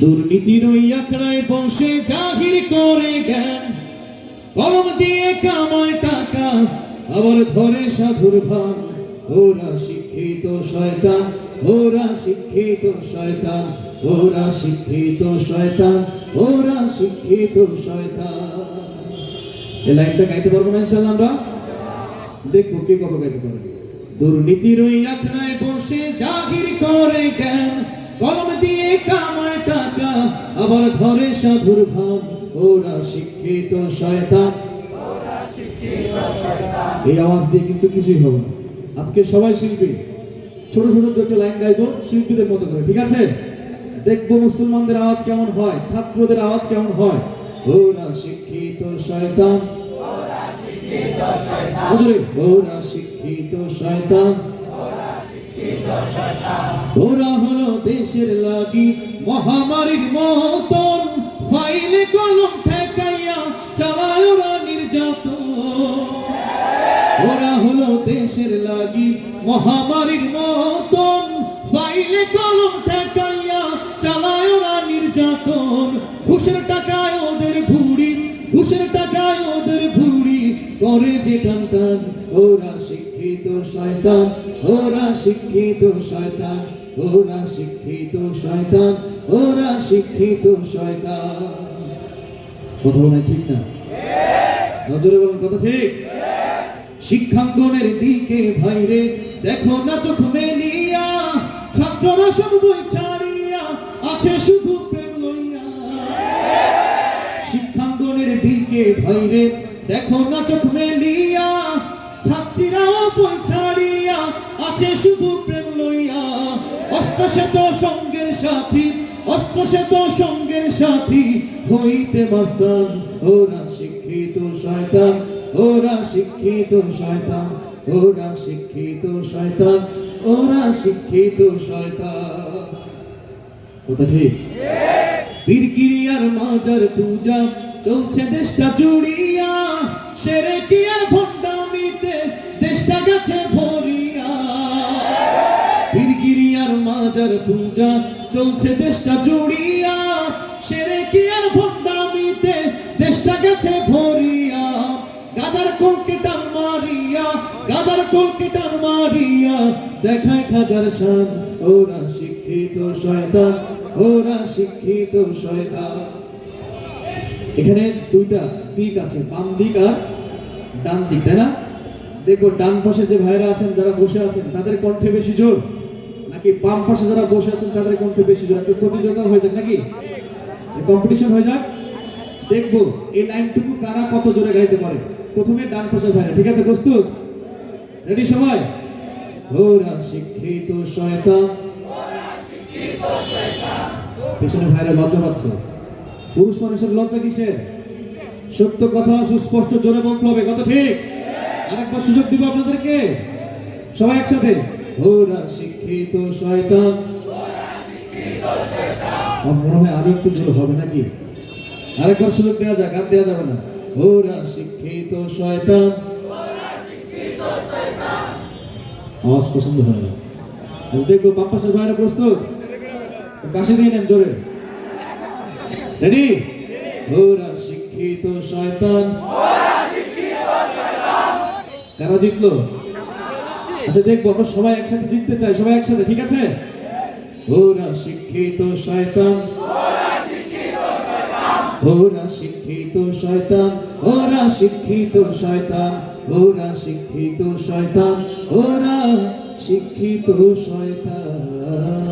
দুর্নীতির ওই আখড়ায় বসে জাহির করে জ্ঞান। কলম দিয়ে কামায় টাকা, আবার ধরে সাধুর ভান। ওরা শিক্ষিত শয়তান, ওরা শিক্ষিত শয়তান, ওরা শিক্ষিত শয়তান, ওরা শিক্ষিত শয়তান। এই লাইনটা গাইতে পারব না ইনশাল্লাহ আমরা? দেখব কে কত গাইতে পারে দুর্নীতির ওই আখড়ায় বসে জাহির করে জ্ঞান। কলম দিয়ে কামায় টাকা, আবার ধরে সাধুর ভাব। ওরা শিক্ষিত শয়তান। এই আওয়াজ দিয়ে কিন্তু কিছুই হবে না। আজকে সবাই শিল্পী। ছোট ছোট দু একটা লাইন গাইবো, শিল্পীদের মতো করে, ঠিক আছে? দেখব মুসলমানদের আওয়াজ কেমন হয়, ছাত্রদের আওয়াজ কেমন হয়। ওরা শিক্ষিত শয়তান। ওরা শিক্ষিত শয়তান। ওরা দেশের লাগি মহামারীর মতন ফাইলে কলম ঠেকাইয়া চালায় ওরা নির্যাতন ওরা হলো দেশের লাগি মহামারীর মতন ফাইলে কলম ঠেকাইয়া চালায় ওরা নির্যাতন ঘুষের টাকায় ওদের ভুড়ি, ঘুষের টাকায় ওদের ভুড়ি করে যে টান। ওরা শিক্ষিত শয়তান, ওরা শিক্ষিত শয়তান। ওরা শিক্ষিত শয়তান, ওরা শিক্ষিত শয়তান। কথা বলা ঠিক না? নজরে বলুন, কথা ঠিক? শিক্ষাঙ্গনের দিকে ভাইরে দেখো না চোখ মেলিয়া, ছাত্ররা সব বই ছাড়িয়া আছে শুধু শিক্ষাঙ্গনের দিকে ভাইরে দেখো না চোখ মেলিয়া ছাত্রীরা বই ছাড়িয়া আছে শুধু প্রেম লইয়া অস্ত্র শ্বেত সঙ্গের সাথী অস্ত্র শ্বেত সঙ্গের সাথী, হইতে মাস্তান। ওরা শিক্ষিত শয়তান, ওরা শিক্ষিত শয়তান, ওরা শিক্ষিত শয়তান, ওরা শিক্ষিত শয়তান। কথা ঠিক? মাজার পূজা, চলছে দেশটা জুড়িয়া। সেরে কি আর ভণ্ডামিতে? দেশটা গেছে মাজার পূজা চলছে দেশটা জুড়িয়া। সেরে কি আর ভণ্ডামিতে দেশটা গেছে ভরিয়া। গাজার কলকে টান মারিয়া, গাজার কলকে টান মারিয়া। দেখায় খাজার শান, ওরা শিক্ষিত শয়তান, ওরা শিক্ষিত শয়তান। এখানে দুইটা দিক আছে, বাম দিক আর ডান দিক, তাই না? দেখব ডান পাশে যে ভাইরা আছেন, যারা বসে আছেন, তাদের কণ্ঠে বেশি জোর। নাকি বাম পাশে যারা বসে আছেন, তাদের কণ্ঠে বেশি জোর? একটু প্রতিযোগিতা হয়ে যাক নাকি? কম্পিটিশন হয়ে যাক। দেখব এই লাইনটুকু কারা কত জোরে গাইতে পারে। প্রথমে ডান পাশে ভাইরা, ঠিক আছে, প্রস্তুত? রেডি সবাই? ওরা শিক্ষিত শয়তান। পেছনে ভাইরা লজ্জা পাচ্ছে। পুরুষ মানুষের লজ্জা কিসের? সত্য কথা, সুস্পষ্ট, জোরে বলতে হবে, কথা ঠিক? আরেকবার সুযোগ দিব আপনাদেরকে। সবাই একসাথে? ওরা শিক্ষিত শয়তান। মনে হয় আরও একটু জোর হবে নাকি? আরেকবার সুযোগ দেওয়া যাক, আর দেওয়া যাবে না। ওরা শিক্ষিত শয়তান। আওয়াজ পছন্দ হয়। না আজ দেখব বাম পাশের ভাইরা প্রস্তুত। কাশি দিয়ে নেন জোরে। রেডি ওরা শিক্ষিত শয়তান। কারা জিতলো? আচ্ছা দেখব আমরা সবাই একসাথে জিততে চাই, সবাই একসাথে, ঠিক আছে? ওরা শিক্ষিত শয়তান। ওরা শিক্ষিত শয়তান। ওরা শিক্ষিত শয়তান। ওরা শিক্ষিত শয়তান। ওরা শিক্ষিত শয়তান।